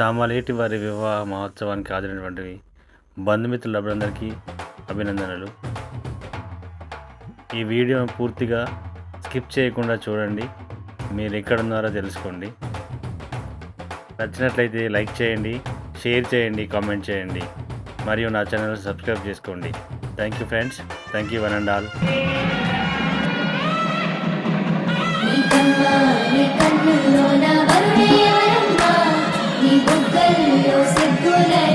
సామాలేటి వారి వివాహ మహోత్సవానికి హాజరైనటువంటివి? బంధుమిత్రులందరికీ అభినందనలు. ఈ వీడియోను పూర్తిగా స్కిప్ చేయకుండా చూడండి. మీరు ఎక్కడున్నారో తెలుసుకోండి. నచ్చినట్లయితే లైక్ చేయండి షేర్ చేయండి కామెంట్ చేయండి. మరియు నా ఛానల్ సబ్స్క్రైబ్ చేసుకోండి. Thank you friends. Thank you one and all. కన్నా You're my Music Connect.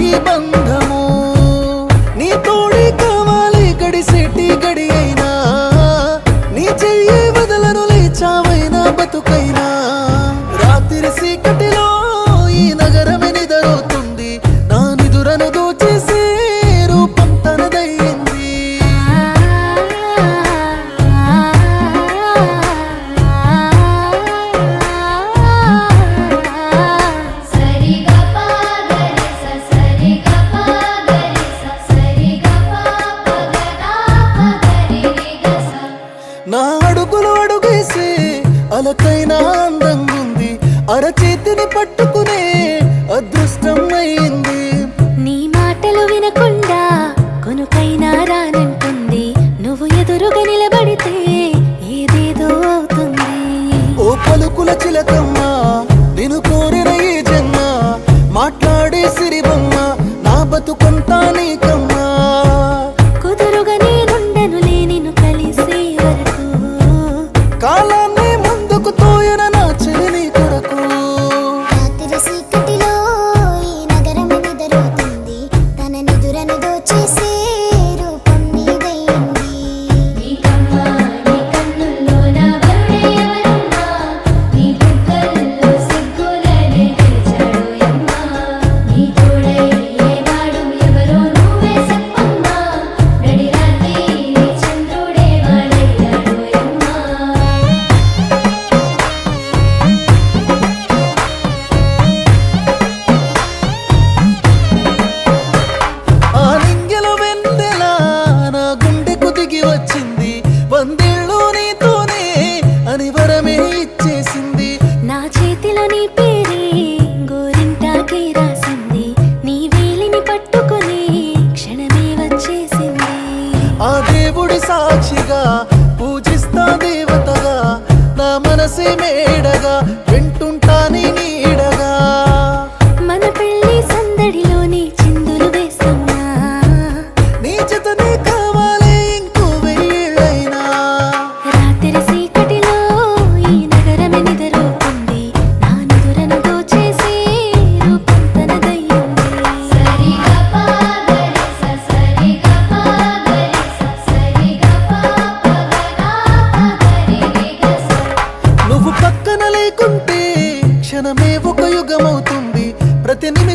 Sai బంధము. నీ తోడే కావాలి గడిసేటి గడి అయినా. నీ చెయ్యి వదలను లేచావైనా బతుకైనా. అరచేతిని పట్టుకునే అదృష్టం అయింది. దేవుడి సాక్షిగా పూజిస్తా దేవతగా. నా మనసే మేడగా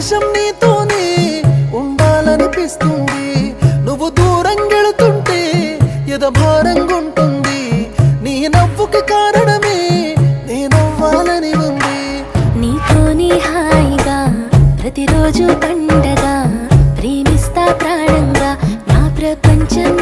నిమిషం నీతోనే ఉండాలనిపిస్తుంది. నువ్వు దూరం గెళుతుంటే యుధభారంగా ఉంటుంది నీ నవ్వుకి కారణమే నేనవ్వాలని ఉంది. నీతోనే హాయిగా ప్రతిరోజు పండగా ప్రేమిస్తా ప్రాణంగా నా ప్రపంచం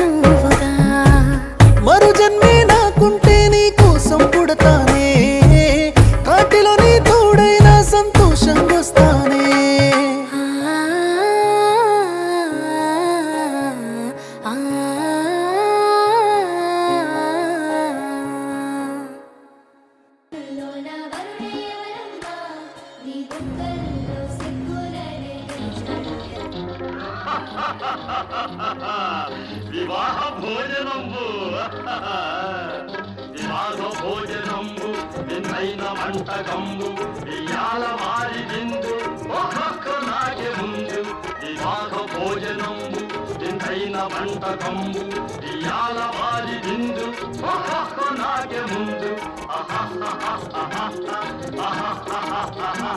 వివాహ భోజనంబు వివాహ భోజనంబు నిన్నైన మంటకంబు ఇయాల మారి బిందు ఒక్కొక్క నాటి ముందు వివాహ భోజనంబు నిన్నైన మంటకంబు ఇయాల మారి బిందు ఒక్కొక్క నాటి ముందు ఆహా ఆహా ఆహా ఆహా ఆహా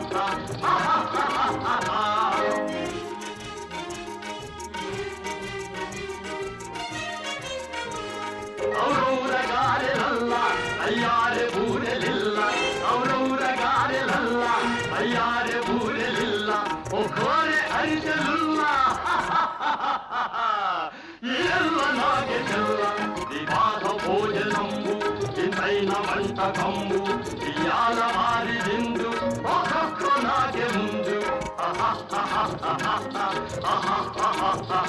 ఆహా ఆహా పైన మంటపము ఇయాల వారి విందు ఒక్కొక్క నాట్యముందు ఆహా ఆహా ఆహా ఆహా ఆహా